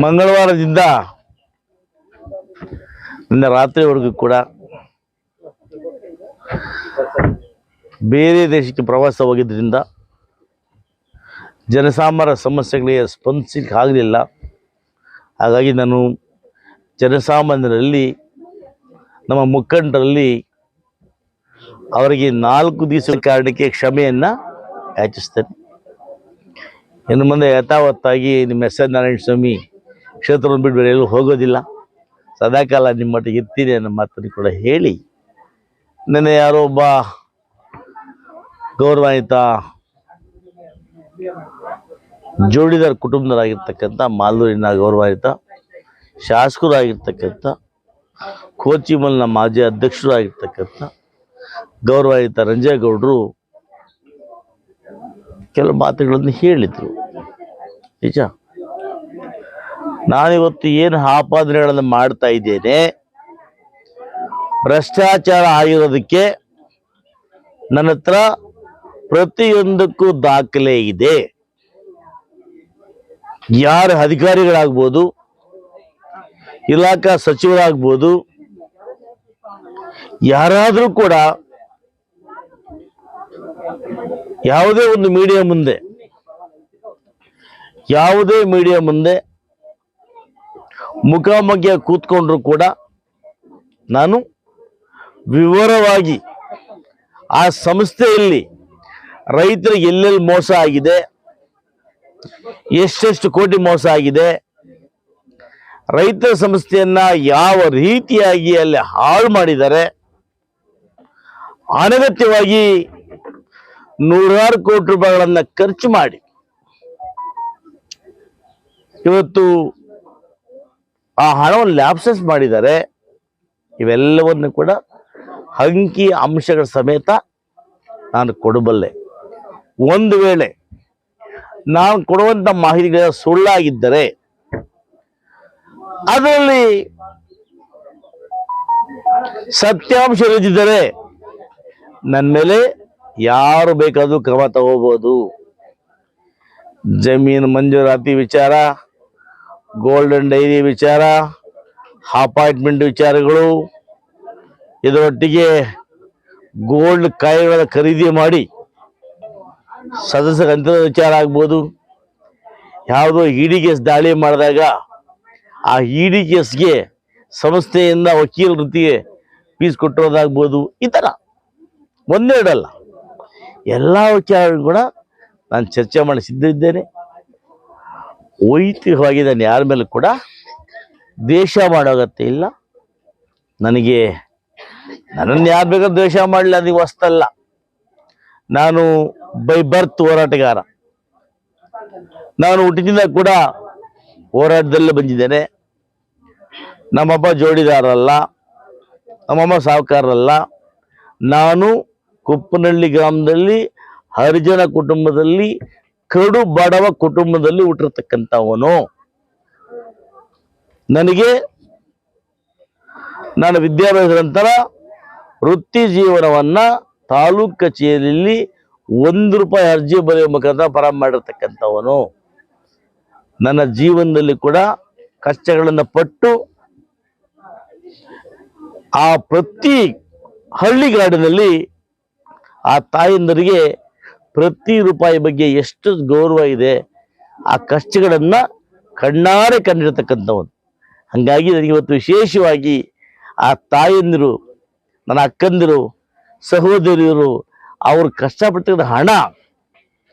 ಮಂಗಳವಾರದಿಂದ ನಿನ್ನೆ ರಾತ್ರಿವರೆಗೂ ಕೂಡ ಬೇರೆ ದೇಶಕ್ಕೆ ಪ್ರವಾಸ ಹೋಗಿದ್ದರಿಂದ ಜನಸಾಮಾನ್ಯರ ಸಮಸ್ಯೆಗಳಿಗೆ ಸ್ಪಂದಿಸಲಿಕ್ಕೆ ಆಗಲಿಲ್ಲ. ಹಾಗಾಗಿ ನಾನು ಜನಸಾಮಾನ್ಯರಲ್ಲಿ ನಮ್ಮ ಮುಖಂಡರಲ್ಲಿ ಅವರಿಗೆ ನಾಲ್ಕು ದಿವಸದ ಕಾರಣಕ್ಕೆ ಕ್ಷಮೆಯನ್ನು ಯಾಚಿಸ್ತೇನೆ. ಇನ್ನು ಮುಂದೆ ಯಥಾವತ್ತಾಗಿ ನಿಮ್ಮ ಎಸ್ ಎನ್ ನಾರಾಯಣ ಸ್ವಾಮಿ ಕ್ಷೇತ್ರವನ್ನು ಬಿಟ್ಟು ಬೇರೆ ಎಲ್ಲೂ ಹೋಗೋದಿಲ್ಲ. ಸದಾಕಾಲ ನಿಮ್ಮ ಮಟ್ಟಿಗೆ ಇರ್ತೀನಿ ಅನ್ನೋ ಮಾತನ್ನು ಕೂಡ ಹೇಳಿ. ನೆನ್ನೆ ಯಾರೋ ಒಬ್ಬ ಗೌರವಾಯಿತ ಜೋಡಿದಾರ್ ಕುಟುಂಬದರಾಗಿರ್ತಕ್ಕಂಥ ಮಾಲೂರಿನ ಗೌರವಾನ್ವಿತ, ಶಾಸಕರಾಗಿರ್ತಕ್ಕಂಥ, ಕೋಚಿಮಲ್ನ ಮಾಜಿ ಅಧ್ಯಕ್ಷರಾಗಿರ್ತಕ್ಕಂಥ ಗೌರವಾಯಿತ ರಂಜೇಗೌಡರು ಕೆಲವು ಮಾತುಗಳನ್ನು ಹೇಳಿದರು. ನಿಜ? ನಾನಿವತ್ತು ಏನು ಆಪಾದನೆಗಳನ್ನು ಮಾಡ್ತಾ ಇದ್ದೇನೆ, ಭ್ರಷ್ಟಾಚಾರ ಆಗಿರೋದಕ್ಕೆ ನನ್ನ ಹತ್ರ ಪ್ರತಿಯೊಂದಕ್ಕೂ ದಾಖಲೆ ಇದೆ. ಯಾರು ಅಧಿಕಾರಿಗಳಾಗ್ಬೋದು, ಇಲಾಖಾ ಸಚಿವರಾಗ್ಬೋದು, ಯಾರಾದರೂ ಕೂಡ ಯಾವುದೇ ಒಂದು ಮೀಡಿಯಾ ಮುಂದೆ, ಯಾವುದೇ ಮೀಡಿಯಾ ಮುಂದೆ ಮುಖಾಮುಖಿಯಾಗಿ ಕೂತ್ಕೊಂಡ್ರು ಕೂಡ ನಾನು ವಿವರವಾಗಿ ಆ ಸಂಸ್ಥೆಯಲ್ಲಿ ರೈತರಿಗೆ ಎಲ್ಲೆಲ್ಲಿ ಮೋಸ ಆಗಿದೆ, ಎಷ್ಟೆಷ್ಟು ಕೋಟಿ ಮೋಸ ಆಗಿದೆ ರೈತರ ಸಂಸ್ಥೆಯನ್ನ ಯಾವ ರೀತಿಯಾಗಿ ಅಲ್ಲಿ ಹಾಳು ಮಾಡಿದ್ದಾರೆ, ಅನಗತ್ಯವಾಗಿ ನೂರಾರು ಕೋಟಿ ರೂಪಾಯಿಗಳನ್ನು ಖರ್ಚು ಮಾಡಿ ಇವತ್ತು ಆ ಹಣವನ್ನು ಲ್ಯಾಪ್ಸಸ್ ಮಾಡಿದ್ದಾರೆ ಇವೆಲ್ಲವನ್ನು ಕೂಡ ಅಂಕಿ ಅಂಶಗಳ ಸಮೇತ ನಾನು ಕೊಡಬಲ್ಲೆ. ಒಂದು ವೇಳೆ ನಾನು ಕೊಡುವಂತ ಮಾಹಿತಿಗಳ ಸುಳ್ಳಾಗಿದ್ದರೆ ಅದರಲ್ಲಿ ಸತ್ಯಾಂಶ ಇಲ್ಲದಿದ್ದರೆ ನನ್ನ ಮೇಲೆ ಯಾರು ಬೇಕಾದರೂ ಕ್ರಮ ತಗೋಬಹುದು ಜಮೀನು ಮಂಜೂರಾತಿ ವಿಚಾರ ಗೋಲ್ಡನ್ ಡೈರಿ ವಿಚಾರ ಅಪಾಯಿಂಟ್ಮೆಂಟ್ ವಿಚಾರಗಳು. ಇದರೊಟ್ಟಿಗೆ ಗೋಲ್ಡ್ ಕಾಯಿಗಳ ಖರೀದಿ ಮಾಡಿ ಸದಸ್ಯರ ವಿಚಾರ ಆಗ್ಬೋದು. ಯಾವುದೋ ಇಡಿ ಕೇಸ್ ದಾಳಿ ಮಾಡಿದಾಗ ಆ ಇಡಿ ಕೇಸ್ಗೆ ಸಂಸ್ಥೆಯಿಂದ ವಕೀಲ ವೃತ್ತಿಗೆ ಫೀಸ್ ಕೊಟ್ಟಿರೋದಾಗ್ಬೋದು ಈ ಥರ. ಒಂದೆರಡಲ್ಲ. ಎಲ್ಲ ವಿಚಾರಗಳು ಕೂಡ ನಾನು ಚರ್ಚೆ ಮಾಡಿ ಸಿದ್ಧ ಇದ್ದೇನೆ ವೈಯಕ್ತಿಕವಾಗಿ ನಾನು ಯಾರ ಮೇಲೆ ಕೂಡ ದ್ವೇಷ ಮಾಡೋ ಅಗತ್ಯ ಇಲ್ಲ. ನನಗೆ ನನ್ನನ್ನು ಯಾರು ಬೇಕಾದ್ರೂ ದ್ವೇಷ ಮಾಡಲಿ ಅದಕ್ಕೆ ಹೊಸ್ತಲ್ಲ ನಾನು ಬೈ ಬರ್ತ್ ಹೋರಾಟಗಾರ. ನಾನು ಹುಟ್ಟಿದಿಂದ ಕೂಡ ಹೋರಾಟದಲ್ಲೇ ಬಂದಿದ್ದೇನೆ. ನಮ್ಮಪ್ಪ ಜೋಡಿದಾರಲ್ಲ, ನಮ್ಮಮ್ಮ ಸಾಹುಕಾರರಲ್ಲ. ನಾನು ಕುಪ್ಪನಹಳ್ಳಿ ಗ್ರಾಮದಲ್ಲಿ, ಹರಿಜನ ಕುಟುಂಬದಲ್ಲಿ ಕಡು ಬಡವ ಕುಟುಂಬದಲ್ಲಿ ಹುಟ್ಟಿರ್ತಕ್ಕಂಥವನು. ನನಗೆ ನಾನು ವಿದ್ಯಾಭ್ಯಾಸ ನಂತರ ವೃತ್ತಿ ಜೀವನವನ್ನ ತಾಲೂಕ್ ಕಚೇರಿಯಲ್ಲಿ ಒಂದು ರೂಪಾಯಿ ಅರ್ಜಿ ಬರೆಯುವ ಮುಖಾಂತರ ಪ್ರಾರಂಭ ಮಾಡಿರ್ತಕ್ಕಂಥವನು. ನನ್ನ ಜೀವನದಲ್ಲಿ ಕೂಡ ಕಷ್ಟಗಳನ್ನು ಪಟ್ಟು ಆ ಪ್ರತಿ ಹಳ್ಳಿಗಾಡಿನಲ್ಲಿ ಆ ತಾಯಂದರಿಗೆ ಪ್ರತಿ ರೂಪಾಯಿ ಬಗ್ಗೆ ಎಷ್ಟು ಗೌರವ ಇದೆ, ಆ ಖರ್ಚುಗಳನ್ನು ಕಣ್ಣಾರೆ ಕಂಡಿರ್ತಕ್ಕಂಥವನು. ಹಾಗಾಗಿ ನನಗೆ ಇವತ್ತು ವಿಶೇಷವಾಗಿ ಆ ತಾಯಂದಿರು, ನನ್ನ ಅಕ್ಕಂದಿರು, ಸಹೋದರಿಯರು, ಅವ್ರು ಕಷ್ಟಪಟ್ಟಿರೋ ಹಣ,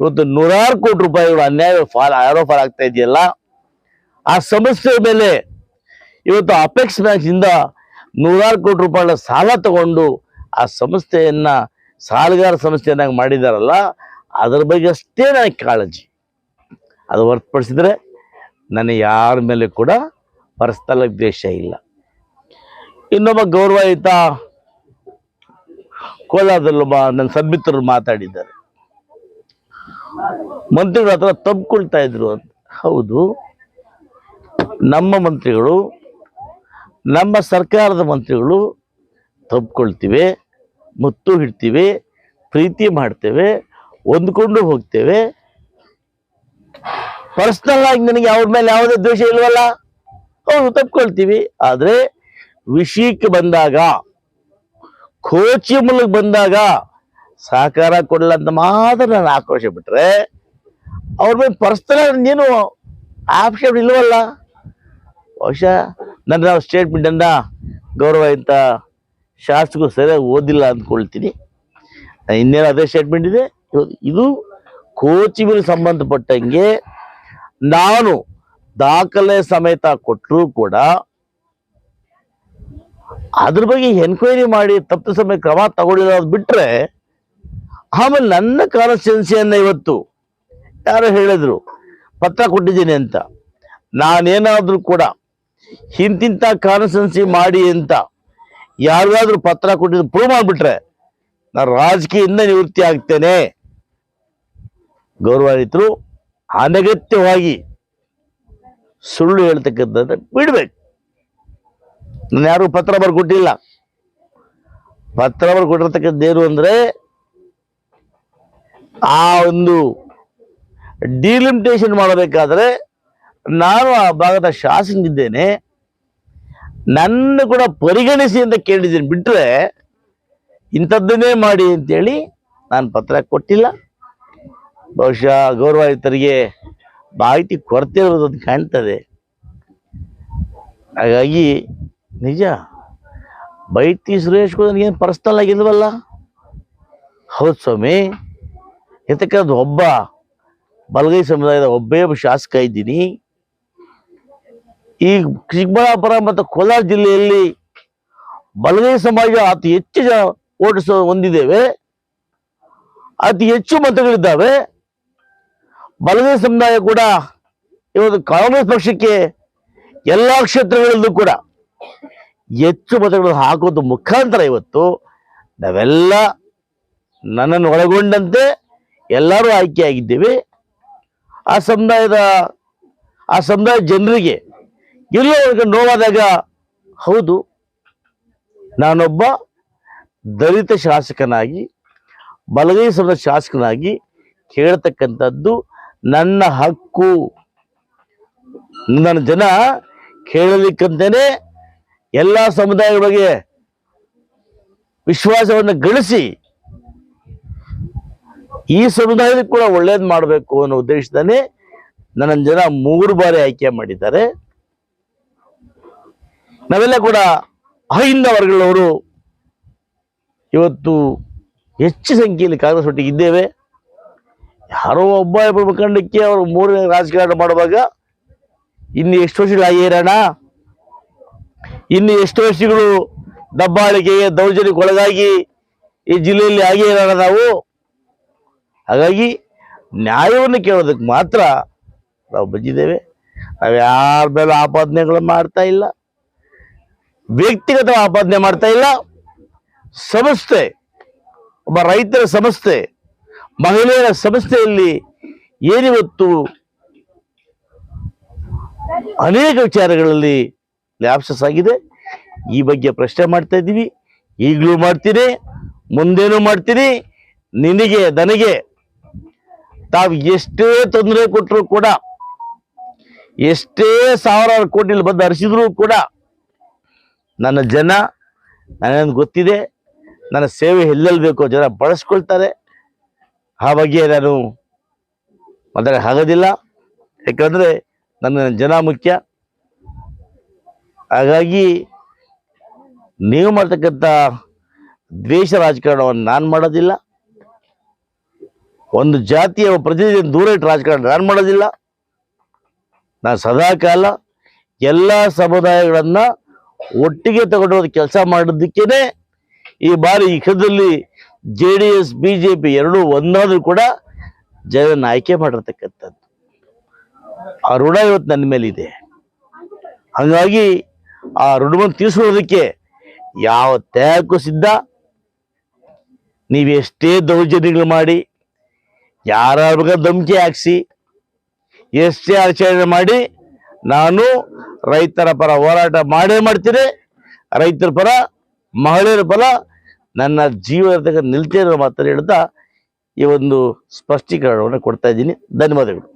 ಇವತ್ತು ನೂರಾರು ಕೋಟಿ ರೂಪಾಯಿಗಳು ಅನ್ಯಾಯ ಫಾಲ್ ಆರೋಪ ಆಗ್ತಾ ಇದೆಯಲ್ಲ, ಆ ಸಮಸ್ಯೆ ಮೇಲೆ ಇವತ್ತು ಅಪೆಕ್ಸ್ ಬ್ಯಾಂಕ್ ಇಂದ ನೂರಾರು ಕೋಟಿ ರೂಪಾಯಿಗಳ ಸಾಲ ತಗೊಂಡು ಆ ಸಂಸ್ಥೆಯನ್ನ ಸಾಲಗಾರ ಸಂಸ್ಥೆಯನ್ನಾಗಿ ಮಾಡಿದಾರಲ್ಲ, ಅದರ ಬಗ್ಗೆ ಅಷ್ಟೇ ನನಗೆ ಕಾಳಜಿ. ಅದು ಹೊರತುಪಡಿಸಿದ್ರೆ ನನಗೆ ಯಾರ ಮೇಲೆ ಕೂಡ ಪರಸ್ತಲ ದ್ವೇಷ ಇಲ್ಲ. ಇನ್ನೊಬ್ಬ ಗೌರವಯುತ ಕೋಲಾರದಲ್ಲೊಬ್ಬ ನನ್ನ ಸಂಬಿತ್ರರು ಮಾತಾಡಿದ್ದಾರೆ. ಮಂತ್ರಿಗಳ ಹತ್ರ ತಬ್ಕೊಳ್ತಾ ಇದ್ರು ಅಂತ. ಹೌದು, ನಮ್ಮ ಮಂತ್ರಿಗಳು, ನಮ್ಮ ಸರ್ಕಾರದ ಮಂತ್ರಿಗಳು ತಬ್ಕೊಳ್ತೀವಿ. ಮುತ್ತು ಹಿಡ್ತೀವಿ, ಪ್ರೀತಿ ಮಾಡ್ತೇವೆ, ಹೊಂದ್ಕೊಂಡು ಹೋಗ್ತೇವೆ. ಪರ್ಸನಲ್ ಆಗಿ ನನಗೆ ಅವ್ರ ಮೇಲೆ ಯಾವುದೇ ದ್ವೇಷ ಇಲ್ವಲ್ಲ? ಅವ್ರು ತಪ್ಕೊಳ್ತೀವಿ. ಆದ್ರೆ ವಿಷಯಕ್ಕೆ ಬಂದಾಗ, ಕೋಚಿ ಮೂಲಕ ಬಂದಾಗ ಸಹಕಾರ ಕೊಡಲ್ಲ ಅಂತ ಮಾತ್ರ ನಾನು ಆಕ್ರೋಶ ಬಿಟ್ರೆ, ಅವ್ರ ಮೇಲೆ ಪರ್ಸನಲ್ ಏನು ಆಪ್ಷನ್ ಇಲ್ವಲ್ಲ? ಬಹುಶಃ ನನ್ನ ಸ್ಟೇಟ್ಮೆಂಟ್ ಅನ್ನ ಗೌರವ ಇಂತ ಶಾಸಕರು ಸರಿಯಾಗಿ ಓದಿಲ್ಲ ಅಂದ್ಕೊಳ್ತೀನಿ. ಇನ್ನೇನು ಅದೇ ಸ್ಟೇಟ್ಮೆಂಟ್ ಇದೆ. ಇದು ಕೋಚಿಗೆ ಸಂಬಂಧಪಟ್ಟಂಗೆ ನಾನು ದಾಖಲೆ ಸಮೇತ ಕೊಟ್ಟರೂ ಕೂಡ ಅದ್ರ ಬಗ್ಗೆ ಎನ್ಕ್ವೈರಿ ಮಾಡಿ ತಪ್ಪು ಸಮಯ ಕ್ರಮ ತಗೊಳ್ಳಿಲ್ಲ ಅದು ಬಿಟ್ರೆ ಆಮೇಲೆ ನನ್ನ ಕಾನ್ಸ್ಟಿಟ್ಯೂನ್ಸಿಯನ್ನ ಇವತ್ತು ಯಾರೋ ಹೇಳಿದ್ರು, ಪತ್ರ ಕೊಟ್ಟಿದ್ದೀನಿ ಅಂತ. ನಾನೇನಾದರೂ ಕೂಡ ಹಿಂತಿಂತ ಕಾನ್ಸ್ಟಿಟ್ಯೂನ್ಸಿ ಮಾಡಿ ಅಂತ ಯಾರಿಗಾದ್ರೂ ಪತ್ರ ಕೊಟ್ಟಿದ್ದು ಪ್ರೂವ್ ಮಾಡ್ಬಿಟ್ರೆ ನಾನು ರಾಜಕೀಯದಿಂದ ನಿವೃತ್ತಿ ಆಗ್ತೇನೆ. ಗೌರವಾನ್ವಿತರು ಅನಗತ್ಯವಾಗಿ ಸುಳ್ಳು ಹೇಳ್ತಕ್ಕಂಥದ್ದು ಬಿಡ್ಬೇಕು. ನಾನು ಯಾರು ಪತ್ರ ಬರ್ಕೊಟ್ಟಿಲ್ಲ ಪತ್ರ ಬರ್ಕೊಟ್ಟಿರ್ತಕ್ಕಂಥದ್ದೇನು ಅಂದರೆ ಅಂದ್ರೆ ಆ ಒಂದು ಡಿಲಿಮಿಟೇಷನ್ ಮಾಡಬೇಕಾದ್ರೆ ನಾನು ಆ ಭಾಗದ ಶಾಸನಿದ್ದೇನೆ ನನ್ನ ಕೂಡ ಪರಿಗಣಿಸಿ ಅಂತ ಕೇಳಿದ್ದೀನಿ. ಬಿಟ್ರೆ ಇಂಥದ್ದನ್ನೇ ಮಾಡಿ ಅಂತೇಳಿ ನಾನು ಪತ್ರ ಕೊಟ್ಟಿಲ್ಲ. ಬಹುಶಃ ಗೌರವಾಯುತರಿಗೆ ಮಾಹಿತಿ ಕೊರತೆ ಇರುವುದು ಕಾಣ್ತದೆ. ಹಾಗಾಗಿ ನಿಜ ಬೈತಿ ಸುರೇಶ್ ಕೂಡ ನನಗೇನು ಪರ್ಸ್ನಲ್ ಆಗಿಲ್ವಲ್ಲ? ಹೌದು ಸ್ವಾಮಿ. ಯಾತಕ್ಕಂದ್ರೆ ಒಬ್ಬ, ಬಲಗೈ ಸಮುದಾಯದ ಒಬ್ಬೇ ಒಬ್ಬ ಶಾಸಕ ಇದ್ದೀನಿ. ಈ ಚಿಕ್ಕಬಳ್ಳಾಪುರ ಮತ್ತು ಕೋಲಾರ ಜಿಲ್ಲೆಯಲ್ಲಿ ಬಲಗೈ ಸಮಾಜ ಅತಿ ಹೆಚ್ಚು ಓಟಿಸ ಹೊಂದಿದ್ದೇವೆ. ಅತಿ ಹೆಚ್ಚು ಮತಗಳಿದ್ದಾವೆ. ಬಲಗೈ ಸಮುದಾಯ ಕೂಡ ಇವತ್ತು ಕಾಂಗ್ರೆಸ್ ಪಕ್ಷಕ್ಕೆ ಎಲ್ಲಾ ಕ್ಷೇತ್ರಗಳಲ್ಲೂ ಕೂಡ ಹೆಚ್ಚು ಮತಗಳನ್ನು ಹಾಕೋದು ಮುಖಾಂತರ ಇವತ್ತು ನಾವೆಲ್ಲ ನನ್ನನ್ನು ಒಳಗೊಂಡಂತೆ ಎಲ್ಲರೂ ಆಯ್ಕೆಯಾಗಿದ್ದೇವೆ. ಆ ಸಮುದಾಯದ ಆ ಸಮುದಾಯ ಜನರಿಗೆ ಎಲ್ಲೋ ಅವ್ರಿಗೆ ನೋವಾದಾಗ, ಹೌದು, ನಾನೊಬ್ಬ ದಲಿತ ಶಾಸಕನಾಗಿ, ಬಲಗೈ ಸಮುದಾಯ ಶಾಸಕನಾಗಿ ಕೇಳ್ತಕ್ಕಂಥದ್ದು ನನ್ನ ಹಕ್ಕು. ನನ್ನ ಜನ ಕೇಳಲಿಕ್ಕಂತೇನೆ ಎಲ್ಲ ಬಗ್ಗೆ ವಿಶ್ವಾಸವನ್ನು ಗಳಿಸಿ ಈ ಸಮುದಾಯದ ಕೂಡ ಒಳ್ಳೇದು ಮಾಡಬೇಕು ಅನ್ನೋ ಉದ್ದೇಶದಲ್ಲೇ ನನ್ನ ಜನ ಮೂರು ಬಾರಿ ಆಯ್ಕೆ ಮಾಡಿದ್ದಾರೆ. ನಾವೆಲ್ಲ ಕೂಡ ಅಹಿಂದ ವರ್ಗಗಳವರು ಇವತ್ತು ಹೆಚ್ಚು ಸಂಖ್ಯೆಯಲ್ಲಿ ಕಾಂಗ್ರೆಸ್ ಒಟ್ಟಿಗೆ ಇದ್ದೇವೆ. ಯಾರೋ ಒಬ್ಬ ಇಬ್ಬರು ಮುಖಂಡಕ್ಕೆ ಅವರು ಮೂರನೇ ರಾಜಕಾರಣ ಮಾಡುವಾಗ ಇನ್ನು ಎಷ್ಟು ವರ್ಷಗಳು ಆಗಿರೋಣ ಇನ್ನು ಎಷ್ಟು ವರ್ಷಗಳು ದಬ್ಬಾಳಿಕೆಗೆ ದೌರ್ಜನ್ಯಕ್ಕೆ ಒಳಗಾಗಿ ಈ ಜಿಲ್ಲೆಯಲ್ಲಿ ಆಗಿರೋಣ ನಾವು? ಹಾಗಾಗಿ ನ್ಯಾಯವನ್ನು ಕೇಳೋದಕ್ಕೆ ಮಾತ್ರ ನಾವು ಬಂದಿದ್ದೇವೆ. ನಾವು ಯಾರ ಮೇಲೆ ಆಪಾದನೆಗಳು ಮಾಡ್ತಾ ಇಲ್ಲ. ವ್ಯಕ್ತಿಗತ ಆಪಾದನೆ ಮಾಡ್ತಾ ಇಲ್ಲ. ಸಂಸ್ಥೆ, ಒಬ್ಬ ರೈತರ ಸಂಸ್ಥೆ, ಮಹಿಳೆಯರ ಸಂಸ್ಥೆಯಲ್ಲಿ ಏನಿವತ್ತು ಅನೇಕ ವಿಚಾರಗಳಲ್ಲಿ ಲ್ಯಾಪ್ಸಸ್ ಆಗಿದೆ. ಈ ಬಗ್ಗೆ ಪ್ರಶ್ನೆ ಮಾಡ್ತಾ ಇದ್ದೀವಿ. ಈಗಲೂ ಮಾಡ್ತೀನಿ, ಮುಂದೇನು ಮಾಡ್ತೀನಿ. ನಿನಗೆ, ನನಗೆ ತಾವು ಎಷ್ಟೇ ತೊಂದರೆ ಕೊಟ್ಟರು ಕೂಡ ಎಷ್ಟೇ ಸಾವಿರಾರು ಕೋಟಿಲಿ ಬಂದು ಹರಿಸಿದ್ರು ಕೂಡ ನನ್ನ ಜನ ನನಗೆ ಗೊತ್ತಿದೆ, ನನ್ನ ಸೇವೆ ಎಲ್ಲೆಲ್ಲಿ ಬೇಕೋ ಜನ ಬಳಸ್ಕೊಳ್ತಾರೆ. ಆ ಬಗ್ಗೆ ನಾನು ಮಾತಾಡ ಆಗೋದಿಲ್ಲ ಯಾಕಂದರೆ ನನ್ನ ಜನ ಮುಖ್ಯ. ಹಾಗಾಗಿ ನೀವು ಮಾಡ್ತಕ್ಕಂಥ ದ್ವೇಷ ರಾಜಕಾರಣವನ್ನು ನಾನು ಮಾಡೋದಿಲ್ಲ. ಒಂದು ಜಾತಿಯ ಪ್ರತಿನಿಧಿ ದೂರ ಇಟ್ಟು ರಾಜಕಾರಣ ನಾನು ಮಾಡೋದಿಲ್ಲ. ನಾನು ಸದಾಕಾಲ ಎಲ್ಲ ಸಮುದಾಯಗಳನ್ನು ಒಟ್ಟಿಗೆ ತಗೊಂಡು ಕೆಲಸ ಮಾಡಿದ್ದಕ್ಕೇ ಈ ಬಾರಿ ಕ್ಷೇತ್ರದಲ್ಲಿ J D S, B J P ಎರಡೂ ಒಂದಾದರೂ ಕೂಡ ಜನ ಆಯ್ಕೆ ಮಾಡಿರ್ತಕ್ಕಂಥದ್ದು. ಆ ಋಣ ಇವತ್ತು ನನ್ನ ಮೇಲಿದೆ. ಹಾಗಾಗಿ ಆ ಋಣವನ್ನು ತೀರಿಸೋದಕ್ಕೆ ಯಾವ ತ್ಯಾಗಕ್ಕೂ ಸಿದ್ಧ. ನೀವೆಷ್ಟೇ ದೌರ್ಜನ್ಯಗಳು ಮಾಡಿ ಯಾರ ಧಮಕಿ ಹಾಕ್ಸಿ ಎಷ್ಟೇ ಆಚರಣೆ ಮಾಡಿ ನಾನು ರೈತರ ಪರ ಹೋರಾಟ ಮಾಡೇ ಮಾಡ್ತೀನಿ. ರೈತರ ಪರ, ಮಹಿಳೆಯರ ಪರ ನನ್ನ ಜೀವನದಾಗ ನಿಲ್ತಿರೋ ಮಾತ್ರ ಹೇಳ್ತಾ ಈ ಒಂದು ಸ್ಪಷ್ಟೀಕರಣವನ್ನು ಕೊಡ್ತಾ ಇದ್ದೀನಿ. ಧನ್ಯವಾದಗಳು.